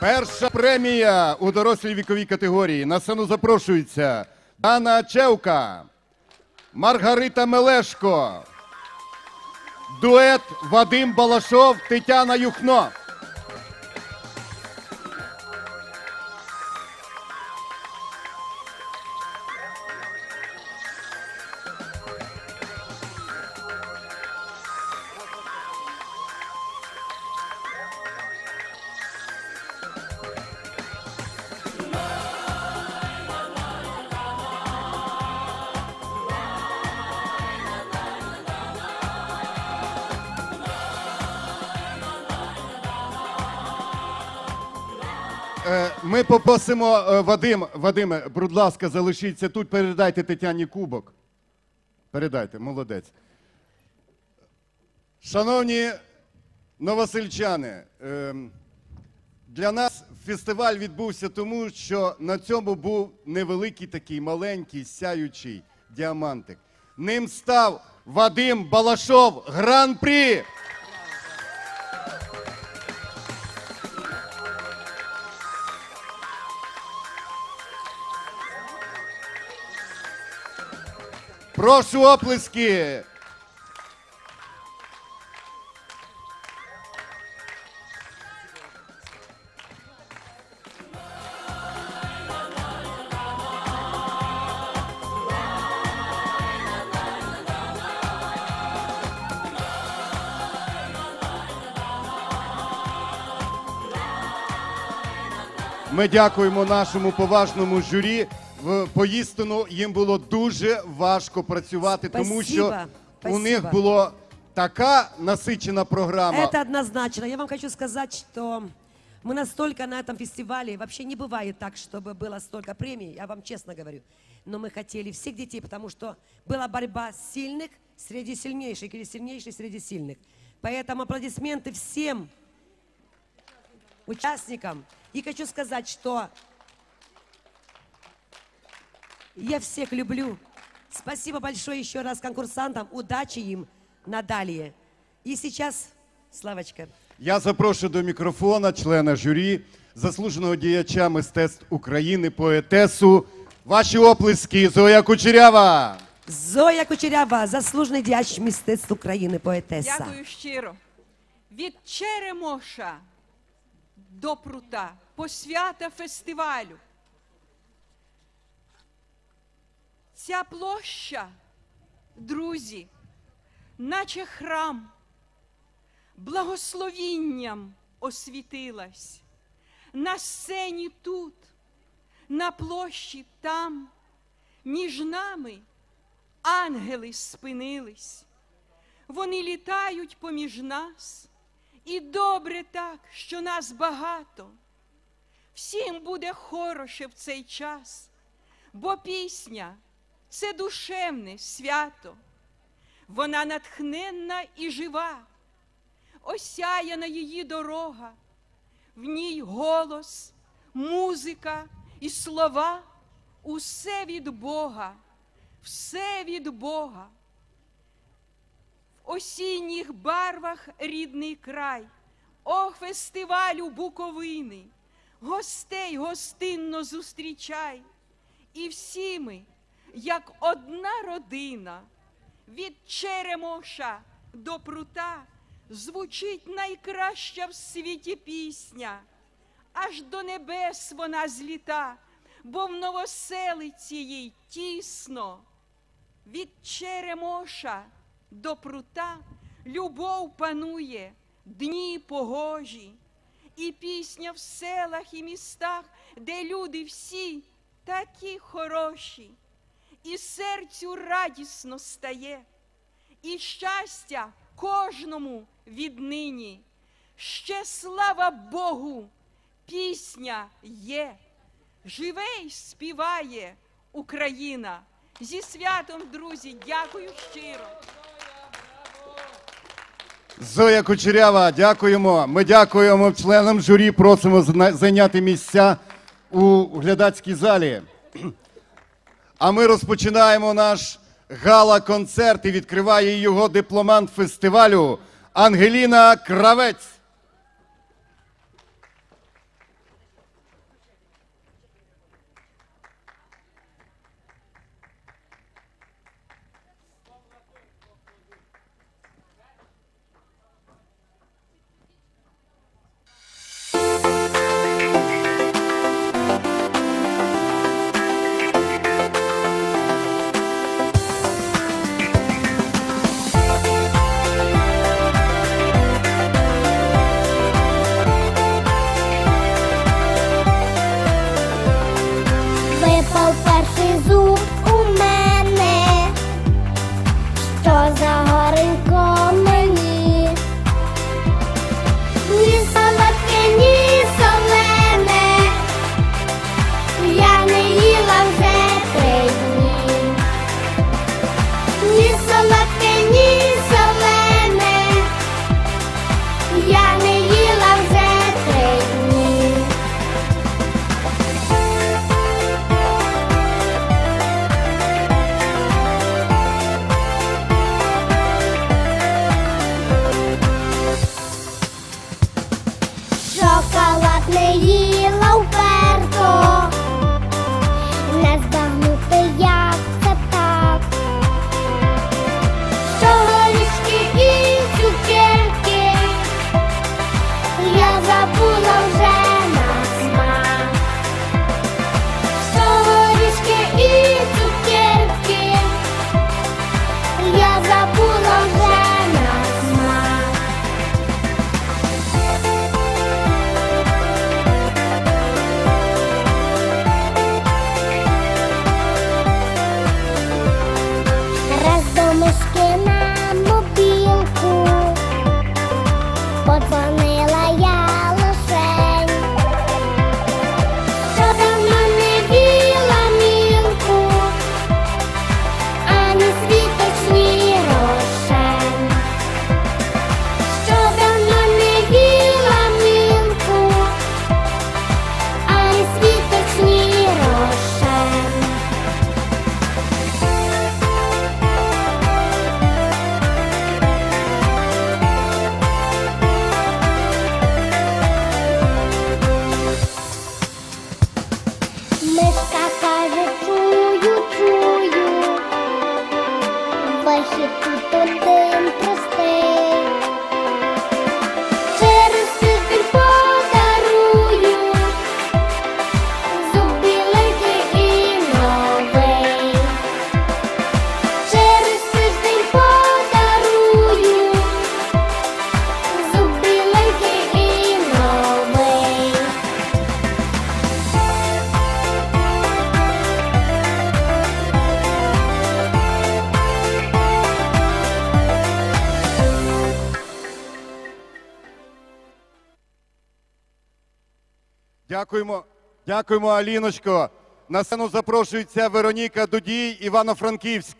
Перша премія у дорослій віковій категорії. На сцену запрошується Дана Чевка, Маргарита Мелешко, дует Вадим Балашов, Тетяна Юхно. Ми попросимо е, Вадим, Вадиме, будь ласка, залишіться тут, передайте Тетяні кубок. Передайте, молодець. Шановні новосельчани, ем, для нас фестиваль відбувся тому, що на цьому був невеликий такий маленький сяючий діамантик. Ним став Вадим Балашов Гран-прі. Прошу оплески. Ми дякуємо нашому поважному журі. В поїстину їм було дуже важко працювати, тому що Спасибо, у них була така насичена програма. Это однозначно. Я вам хочу сказать, что мы настолько на этом фестивале, вообще не бывает так, чтобы было столько премий, я вам честно говорю. Но мы хотели всех детей, потому что была борьба сильных среди сильнейших или сильнейших среди сильных. Поэтому аплодисменты всем участникам. И хочу сказать, что я всех люблю. Спасибо большое еще раз конкурсантам. Удачи им надалее. И сейчас, Славочка, Я запрошую до мікрофона члена журі, заслуженого діяча мистецтв України, поетесу. Ваші оплески, Зоя Кучерява. Зоя Кучерява, заслужений діяч мистецтв України, поетеса. Дякую щиро. Від Черемоша до прута, посвята фестивалю. Ця площа, друзі, наче храм, благословінням освітилась. На сцені тут, на площі там, між нами ангели спинились. Вони літають поміж нас, і добре так, що нас багато. Всім буде хороше в цей час, бо пісня це душевне свято. Вона натхненна і жива, осяяна її дорога, в ній голос, музика і слова, усе від Бога, все від Бога. В осінніх барвах рідний край, о фестивалю Буковини, гостей гостинно зустрічай, і всі ми, як одна родина, від Черемоша до прута звучить найкраща в світі пісня, аж до небес вона зліта, бо в новоселиці їй тісно. Від Черемоша до прута любов панує, дні погожі, і пісня в селах і містах, де люди всі такі хороші, і серцю радісно стає, і щастя кожному віднині. Ще слава Богу, пісня є, живе й співає Україна. Зі святом, друзі, дякую щиро. Зоя Кучерява, дякуємо. Ми дякуємо членам журі. Просимо зайняти місця у глядацькій залі. А ми розпочинаємо наш гала-концерт і відкриває його дипломант фестивалю Ангеліна Кравець. Дякуємо, дякуємо, Аліночко. На сцену запрошується Вероніка Дудій, Івано-Франківськ.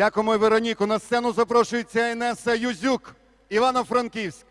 Дякуємо, Вероніку. На сцену запрошується Інеса Юзюк, Івано-Франківськ.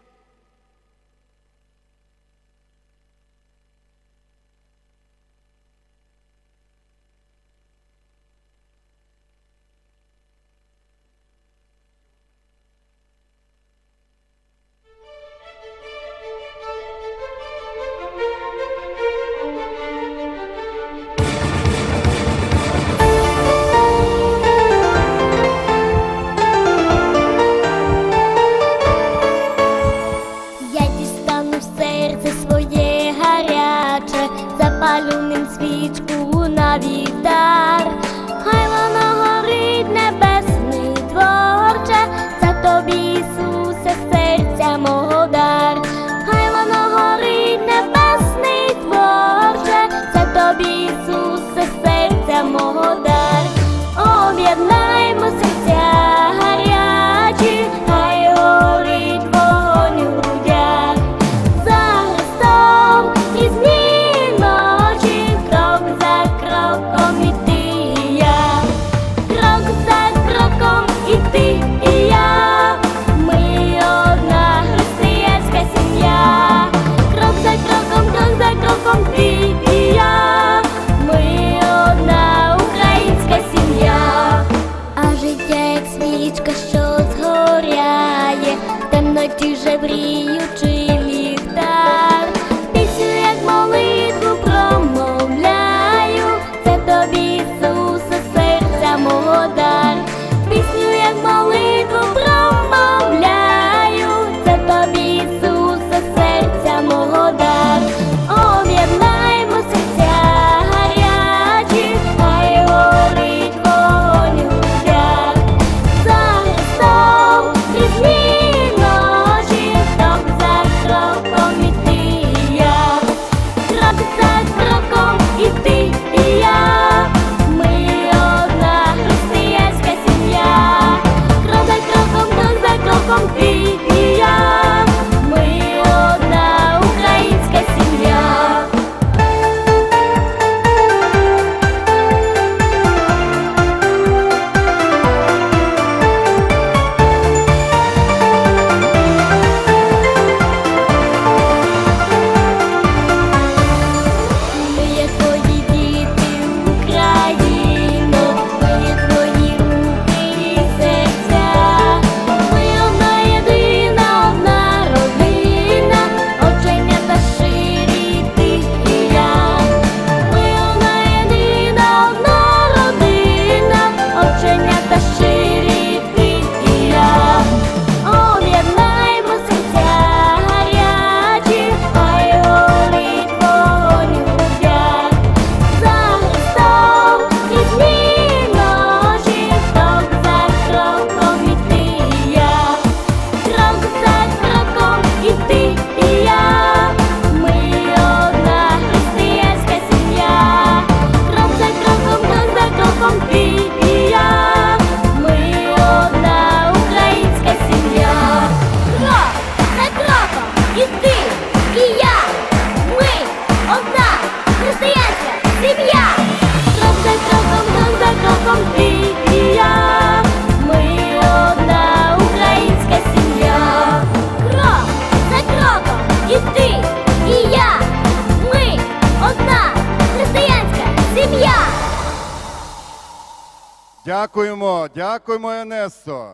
Дякуємо, Енесо.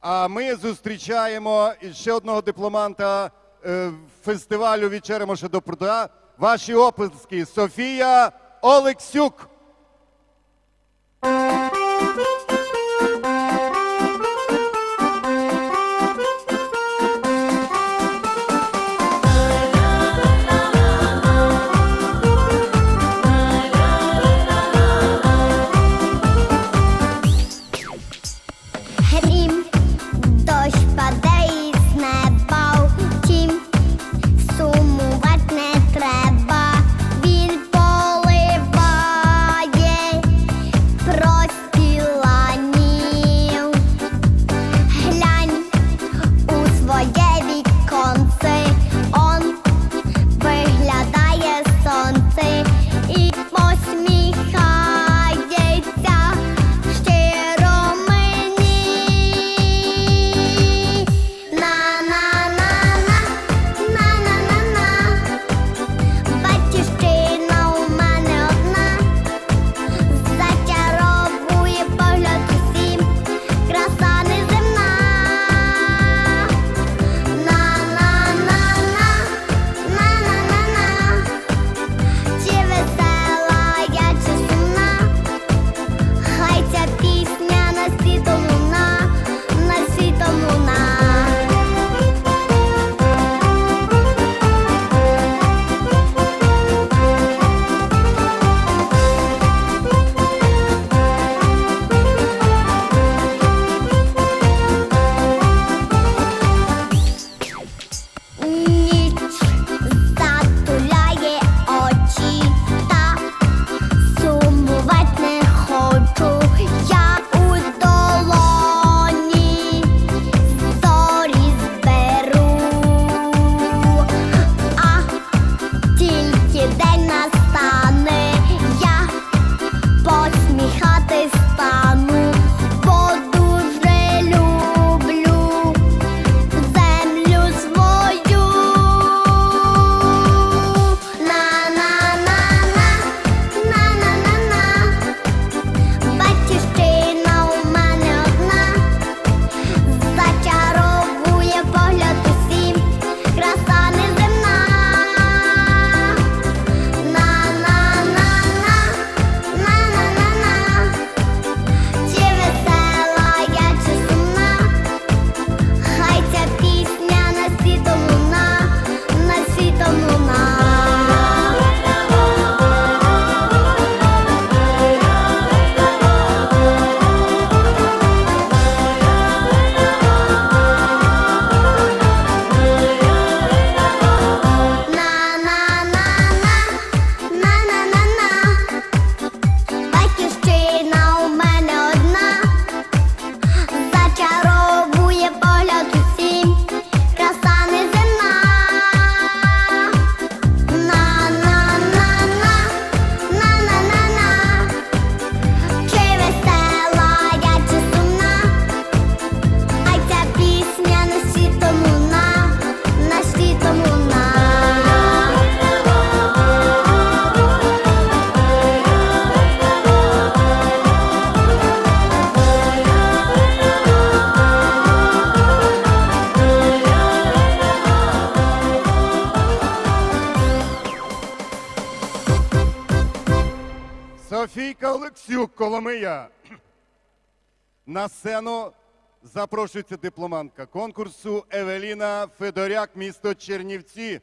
А ми зустрічаємо ще одного дипломанта е, фестивалю від ще до пруда. Ваші описки Софія Олексюк. Максюк Коломия. На сцену запрошується дипломантка конкурсу Евеліна Федоряк, місто Чернівці.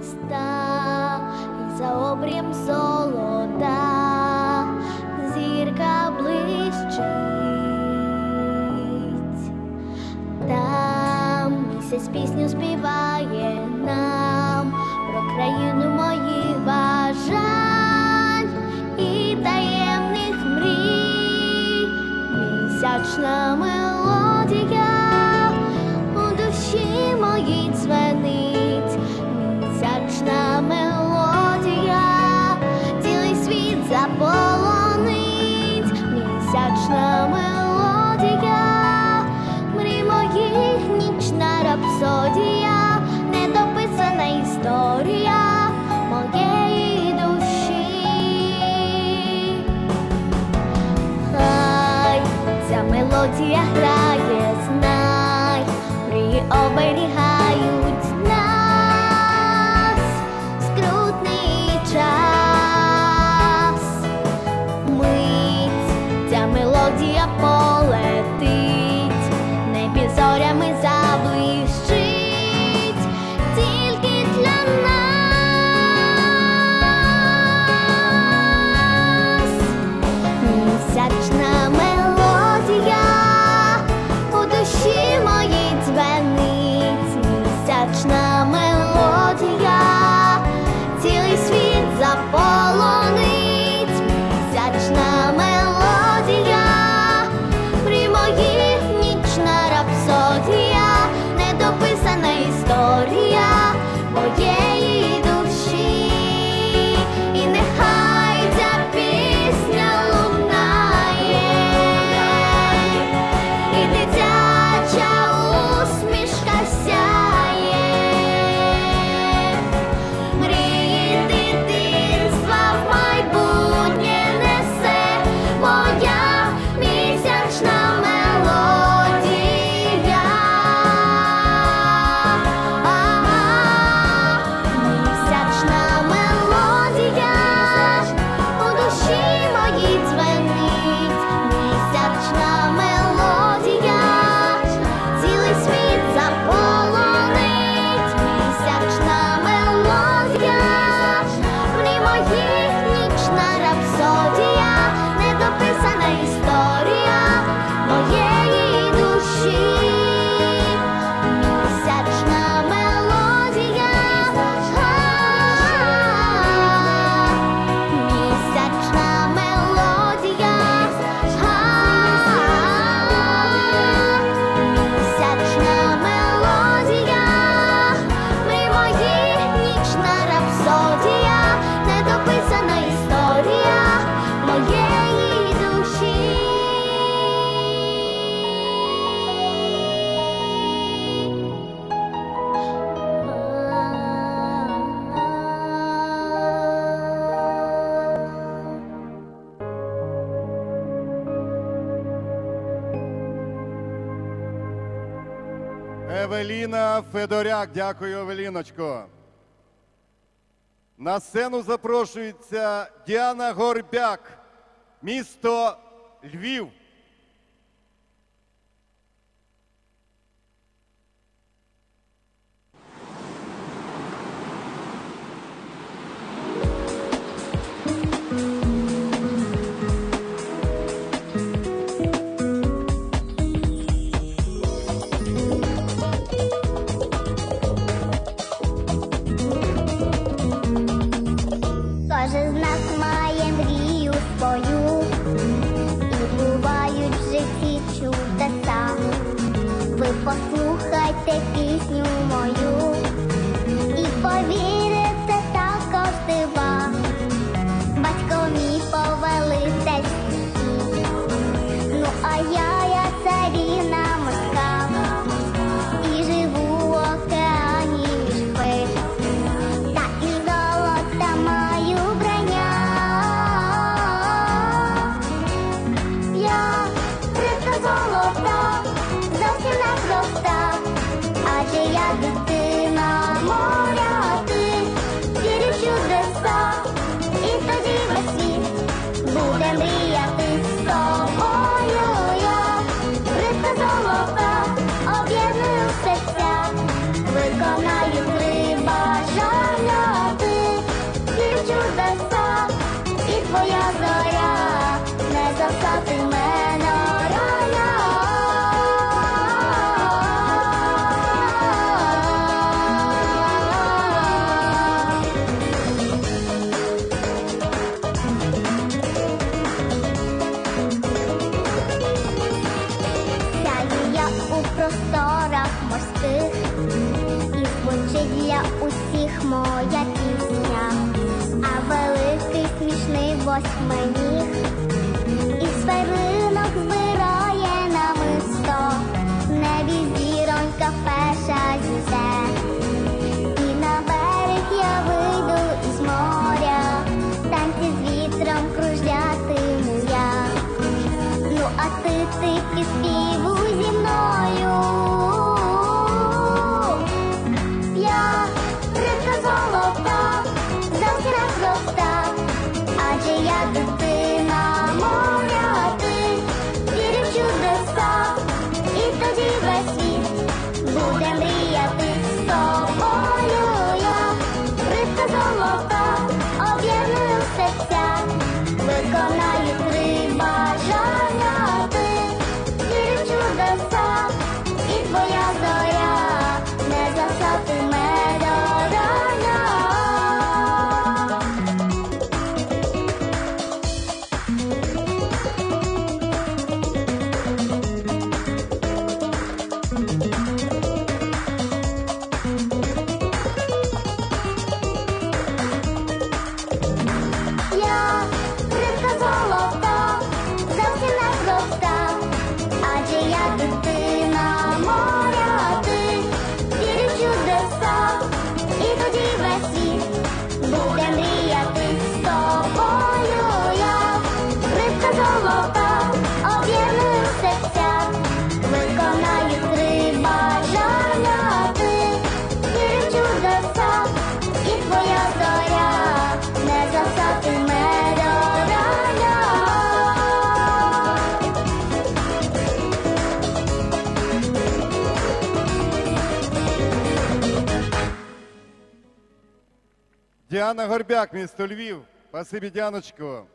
міста, і за обрім золота, зірка блищить, там місяць пісню співає нам про країну моїх бажань і таємних мрій місячна ми. рапсодія, недописана історія моєї душі, хай ця мелодія грає, знай, мрії оберігає. Евеліна Федоряк. Дякую, Евеліночко. На сцену запрошується Діана Горбяк, місто Львів. Thank you. а ти ти і співу зі мною. Діана Горбяк, місто Львів. Спасибі, Діаночко.